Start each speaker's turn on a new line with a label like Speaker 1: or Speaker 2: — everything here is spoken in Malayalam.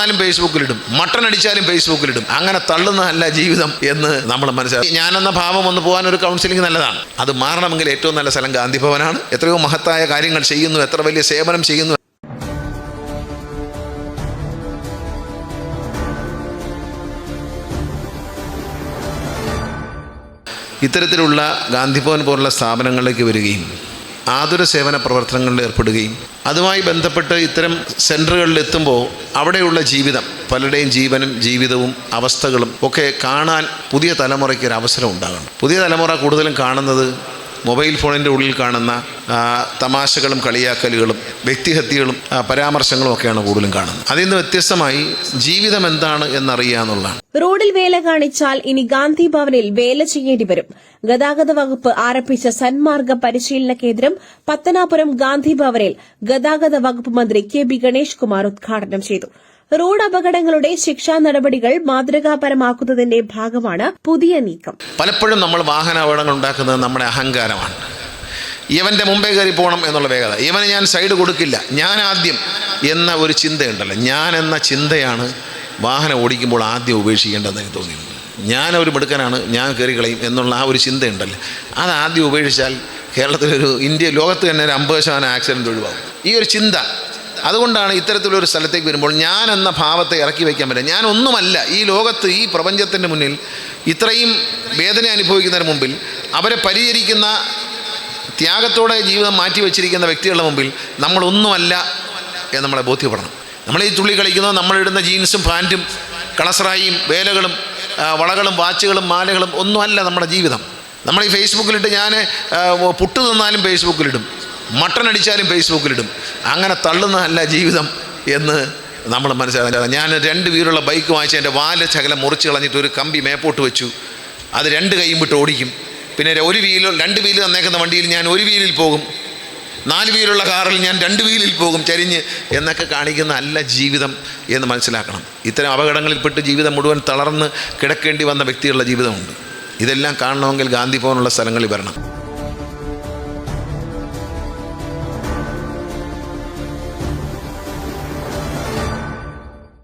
Speaker 1: തിന്നാലും ഫേസ്ബുക്കിലിടും മട്ടൺ അടിച്ചാലും ഫേസ്ബുക്കിലിടും അങ്ങനെ തള്ളുന്നതല്ല ജീവിതം എന്ന് നമ്മൾ മനസ്സിലാക്കി. ഞാനെന്ന ഭാവം ഒന്ന് പോകാൻ ഒരു കൗൺസിലിംഗ് നല്ലതാണ്. അത് മാറണമെങ്കിൽ ഏറ്റവും നല്ല സ്ഥലം ഗാന്ധിഭവനാണ്. എത്രയോ മഹത്തായ കാര്യങ്ങൾ ചെയ്യുന്നു. എത്ര വലിയ സേവനം ചെയ്യുന്നു. ഇത്തരത്തിലുള്ള ഗാന്ധിഭവൻ പോലുള്ള സ്ഥാപനങ്ങളിലേക്ക് വരികയും ആതുര സേവന പ്രവർത്തനങ്ങളിൽ ഏർപ്പെടുകയും അതുമായി ബന്ധപ്പെട്ട് ഇത്തരം സെന്ററുകളിൽ എത്തുമ്പോൾ അവിടെയുള്ള ജീവിതം പലരുടെയും ജീവനും ജീവിതവും അവസ്ഥകളും ഒക്കെ കാണാൻ പുതിയ തലമുറയ്ക്ക് ഒരു അവസരം ഉണ്ടാകണം. പുതിയ തലമുറ കൂടുതലും കാണുന്നത് മൊബൈൽ ഫോണിന്റെ ഉള്ളിൽ കാണുന്ന തമാശകളും കളിയാക്കലുകളും വ്യക്തിഹത്യകളും പരാമർശങ്ങളും ഒക്കെയാണ് കൂടുതലും കാണുന്നത്. അതിൽ നിന്ന് വ്യത്യസ്തമായി ജീവിതം എന്താണ് എന്നറിയുക എന്നുള്ളതാണ്
Speaker 2: റോഡിൽ വേല കാണിച്ചാൽ ഇനി ഗാന്ധി ഭവനിൽ വേല ചെയ്യേണ്ടി വരും. ഗതാഗത വകുപ്പ് ആരംഭിച്ച സന്മാർഗ പരിശീലന കേന്ദ്രം പത്തനാപുരം ഗാന്ധി ഭവനിൽ ഗതാഗത വകുപ്പ് മന്ത്രി കെ ബി ഗണേഷ് കുമാർ ഉദ്ഘാടനം ചെയ്തു. റോഡ് അപകടങ്ങളുടെ ശിക്ഷാ നടപടികൾ മാതൃകാപരമാക്കുന്നതിന്റെ ഭാഗമാണ് പുതിയ നീക്കം.
Speaker 1: പലപ്പോഴും നമ്മൾ വാഹന അപകടങ്ങൾ ഉണ്ടാക്കുന്നത് നമ്മുടെ അഹങ്കാരമാണ്. ഇവന്റെ മുമ്പേ കയറി പോകണം എന്നുള്ള വേഗത. ഇവന് ഞാൻ സൈഡ് കൊടുക്കില്ല. ഞാൻ ആദ്യം എന്ന ഒരു ചിന്തയുണ്ടല്ലോ. ഞാൻ എന്ന ചിന്തയാണ് വാഹനം ഓടിക്കുമ്പോൾ ആദ്യം ഉപേക്ഷിക്കേണ്ടതെന്ന് എനിക്ക് തോന്നിയിരുന്നു ഞാൻ ഒരു മിടുക്കനാണ് ഞാൻ കയറി കളയും എന്നുള്ള ആ ഒരു ചിന്തയുണ്ടല്ലോ. അത് ആദ്യം ഉപേക്ഷിച്ചാൽ കേരളത്തിലൊരു ഇന്ത്യ ലോകത്ത് തന്നെ ഒരു അമ്പത് ശതമാനം ആക്സിഡന്റ് ഒഴിവാകും. ഈ ഒരു ചിന്ത. അതുകൊണ്ടാണ് ഇത്തരത്തിലൊരു സ്ഥലത്തേക്ക് വരുമ്പോൾ ഞാൻ എന്ന ഭാവത്തെ ഇറക്കി വയ്ക്കാൻ പറ്റില്ല. ഞാൻ ഒന്നുമല്ല ഈ ലോകത്ത് ഈ പ്രപഞ്ചത്തിന്റെ മുന്നിൽ ഇത്രയും വേദന അനുഭവിക്കുന്നതിന് മുമ്പിൽ അവരെ പരിചരിക്കുന്ന ത്യാഗത്തോടെ ജീവിതം മാറ്റി വെച്ചിരിക്കുന്ന വ്യക്തികളുടെ മുമ്പിൽ നമ്മളൊന്നുമല്ല എന്ന് നമ്മളെ ബോധ്യപ്പെടണം. നമ്മൾ ഈ തുള്ളി കളിക്കുന്നത് നമ്മളിടുന്ന ജീൻസും പാന്റും കളസറായിയും വേലകളും വളകളും വാച്ചുകളും മാലകളും ഒന്നുമല്ല നമ്മുടെ ജീവിതം. നമ്മൾ ഈ ഫേസ്ബുക്കിലിട്ട് ഞാൻ പുട്ട് തിന്നാലും ഫേസ്ബുക്കിലിടും. മട്ടൺ അടിച്ചാലും ഫേസ്ബുക്കിലിടും. അങ്ങനെ തള്ളുന്നതല്ല ജീവിതം എന്ന് നമ്മൾ മനസ്സിലാക്കാൻ ഞാൻ രണ്ട് വീലുള്ള ബൈക്ക് വാങ്ങിച്ച് എന്റെ വാൽ ശകലം മുറിച്ച് കളഞ്ഞിട്ട് ഒരു കമ്പി മേപ്പോട്ട് വെച്ചു. അത് രണ്ട് കൈയും വിട്ട് ഓടിക്കും. പിന്നെ ഒരു വീലോ രണ്ട് വീൽ തന്നേക്കുന്ന വണ്ടിയിൽ ഞാൻ ഒരു വീലിൽ പോകും. നാല് വീലുള്ള കാറിൽ ഞാൻ രണ്ട് വീലിൽ പോകും ചരിഞ്ഞ് എന്നൊക്കെ കാണിക്കുന്ന അല്ല ജീവിതം എന്ന് മനസ്സിലാക്കണം. ഇത്തരം അപകടങ്ങളിൽപ്പെട്ട് ജീവിതം മുഴുവൻ തളർന്ന് കിടക്കേണ്ടി വന്ന വ്യക്തികളുടെ ജീവിതമുണ്ട്. ഇതെല്ലാം കാണണമെങ്കിൽ ഗാന്ധി ഭവനുള്ള സ്ഥലങ്ങളിൽ വരണം.